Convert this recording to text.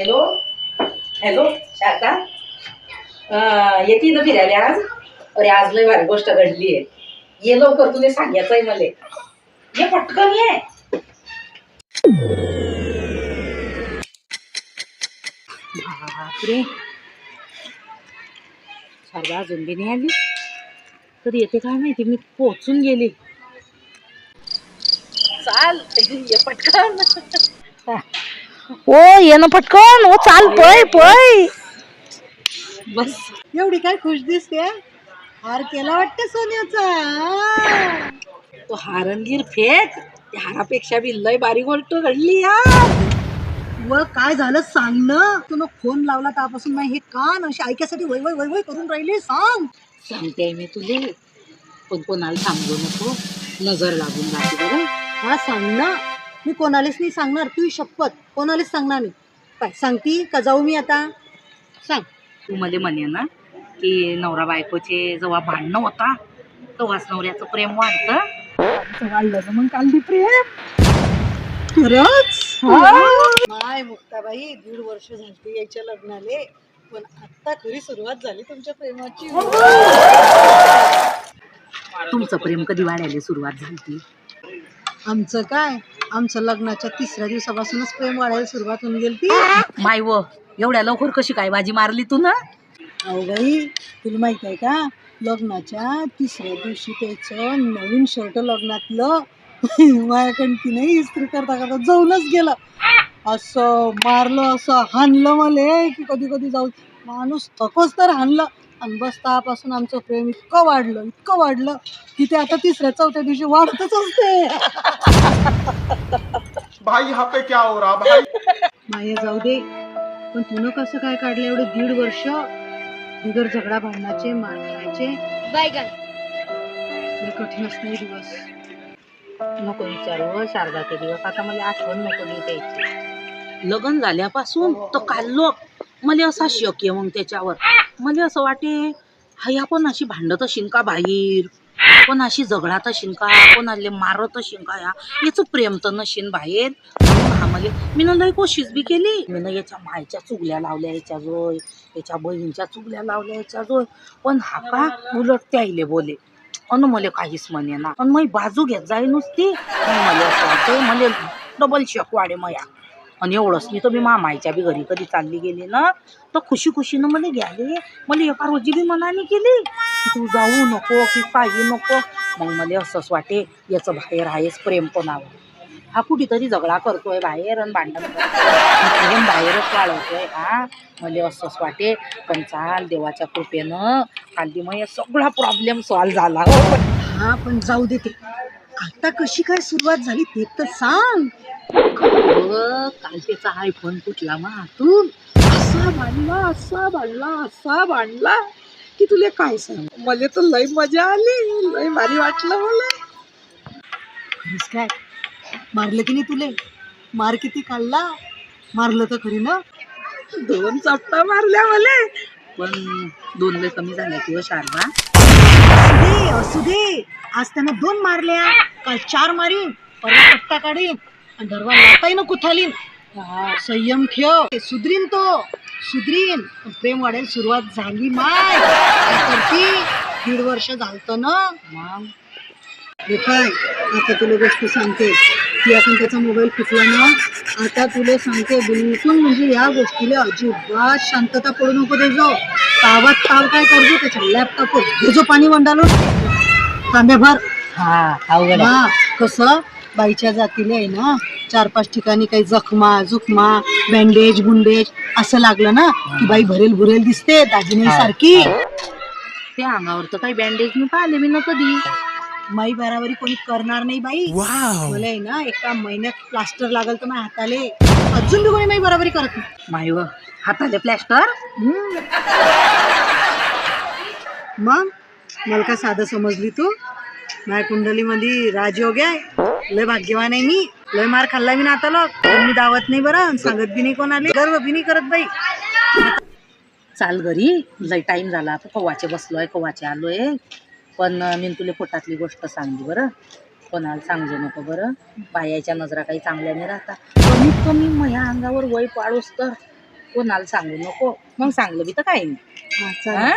Hello? Hello Sharda? येते ना फिरायला आज? अरे आज लय भारी गोष्ट घडली आहे. ये लवकर तुला सांगायचं आहे मला. ये पटकन ये. बापरे. शारदा अजून बी नाही आली? कधी येते काय माहिती? मी पोचून गेली. चाल ये पटकन. ओ ये ना पटकन. ओ चाल पळ पळ बस. एवढी काय खुश दिसते? हार केला वाटते सोन्याचा. तो हारंगीर फेक. त्या हारापेक्षा बी लय बारी गोष्ट घडली यार. व काय झालं सांग ना तुला फोन लावला त्यापासून नाही हे कान अशी ऐकायसाठी वय वय वय वय करून राहिली सांग. सांगते मी तुले. पण कोणाला सांगू नको. नजर लागून जाते बरं. हा सांग ना मी कोणालाच नाही सांगणार तू शपथ कोणालाच सांगणार नाही. काय सांगती का? जाऊ मी आता. सांग. तू मध्ये म्हणे ना की नवरा बायकोचे जेव्हा भांडणं होता तेव्हाच नवऱ्याचं प्रेम वाढतं. वाढलं ना मग काल प्रेम. खरंच? नाही मुक्ताबाई दीड वर्ष झाली याच्या लग्नाले पण आता खरी सुरुवात झाली तुमच्या प्रेमाची. तुमचं प्रेम कधी वाढायला सुरुवात झाली? आमचं काय? आमचं लग्नाच्या तिसऱ्या दिवसापासूनच प्रेम वाढायला सुरुवात होऊन गेली माय व एवढ्या लवकर कशी काय बाजी मारली तू ना? अहो बाई तुला माहीत आहे का? लग्नाच्या तिसऱ्या दिवशी त्याचं नवीन शर्ट लग्नातलं माझ्याकडे की नाही इस्त्री करता करता जाऊनच गेलं. असं मारलं असं हाणलं मला की कधी कधी जाऊ. माणूस थकोच तर हाणलं. आणि बस तेव्हापासून आमचं प्रेम इतकं वाढलं इतकं वाढलं की ते आता तिसऱ्या चौथ्या दिवशी वाढतच असते. भाई यहाँ पे क्या हो रहा? भाई। माया जाऊ दे. पण तुनं कसं काय काढलं एवढे दीड वर्ष? बिगर झगडा भांडणाचे मार खायचे. लय कठीण असणार दिवस. नको विचारू शारदा ते दिवस. आता मला आठवण नको द्यायची लग्न झाल्यापासून तर काढलो मला असा शक आहे मग त्याच्यावर. मला असं वाटे हाय पण अशी भांडत असेल का बाहेर? कोणाशी झगडात असेल का? कोणाले मारत असेल का या? याचं प्रेम तर नशीन बाहेर. आम्हाला हा मला मी लई कोशिश बी केली. मी ना याच्या मायच्या चुगल्या लावल्या याच्या जोय याच्या बहिणीच्या चुगल्या लावल्या याच्या जोय पण हा का? उलट त्याईले बोले. अन मला काहीच म्हणे ना. पण मग बाजू घेत जाई नुसती. मला असं वाटते मला डबल शक वाढे मया. आणि एवढंच. इथं तर मी मामाईच्या बी घरी कधी चालली गेली ना तर खुशी खुशीनं मला घ्याले मला एका रोजी बी मनाने केली. तू जाऊ नको की काही नको. मग मला असंच वाटे याचं बाहेर आहेच प्रेम कोणावर. हा कुठेतरी झगडा करतोय बाहेर आणि भांडण प्रेम बाहेरच वाढवतोय. हा मला असंच वाटे. पण चाल देवाच्या कृपेनं काली मग सगळा प्रॉब्लेम सॉल्व्ह झाला. हो हा पण जाऊ दे ते. आता कशी काय सुरुवात झाली ते तर सांग. अगं, काल फोन आयफोन तुटला मग हातून असा भांडला असा भांडला असा भांडला की तुला काय सांग मला तर लय मजा आली. लय भारी वाटलं मला काय मारलं की नाही तुले मार किती काढला मारलं तर खरी ना? दोन चपटा मारल्या मला पण दोन लय कमी झाल्या किंवा हो शारदा असू दे असू दे. आज त्यानं दोन मारल्या. काल चार मारीन. परत चपटा काढीन. धरवा ना कुथालीन संयम ठेव. सुधरीन तो. सुधरीन. पण प्रेम वाढायला सुरुवात झाली माय. दीड वर्ष झालतं ना. मग हे काय आता तुला गोष्ट सांगते. ती आपण त्याचा मोबाईल फुटला ना. आता तुला सांगते बिलकुल म्हणजे या गोष्टीला अजिबात शांतता पडू नको दे जो. तावात ताव काय करतो? त्याच्या लॅपटॉपवर भेजो पाणी मंडालो तांब्याभर. हा. हा कसं? बाईच्या जातीला आहे ना चार पाच ठिकाणी काही जखमा जुखमा बँडेज बुंडेज असं लागलं ना की बाई भरेल भुरेल दिसते दागिने सारखी. त्या अंगावर तर काही बँडेज मी पाहिले मी ना कधी. माई बराबरी कोणी करणार नाही बाई. मला आहे ना एका महिन्यात प्लास्टर लागल तर माझ्या हाताले. अजून बी कोणी माई बराबरी करत नाही. माय व हाताले प्लॅस्टर. मग मला काय साधं समजली तू? माझ्या कुंडलीमध्ये राजयोग आहे. लय भाग्यवान आहे मी. लय मार खाल्ला मी नाताला. पण मी दावत नाही बरं सांगत बी नाही कोणाला. गर्व बी नाही करत बाई. चाल घरी. लय टाईम झाला. आता कवाचे बसलोय कवाचे आलोय. पण मी तुला पोटातली गोष्ट सांगली बरं. कोणाला सांगू नको बरं. बायाच्या नजरा काही चांगल्या नाही राहता. कमीत कमी माझ्या अंगावर वय पाडूस तर कोणाला सांगू नको. मग सांगलं बी तर काही नाही?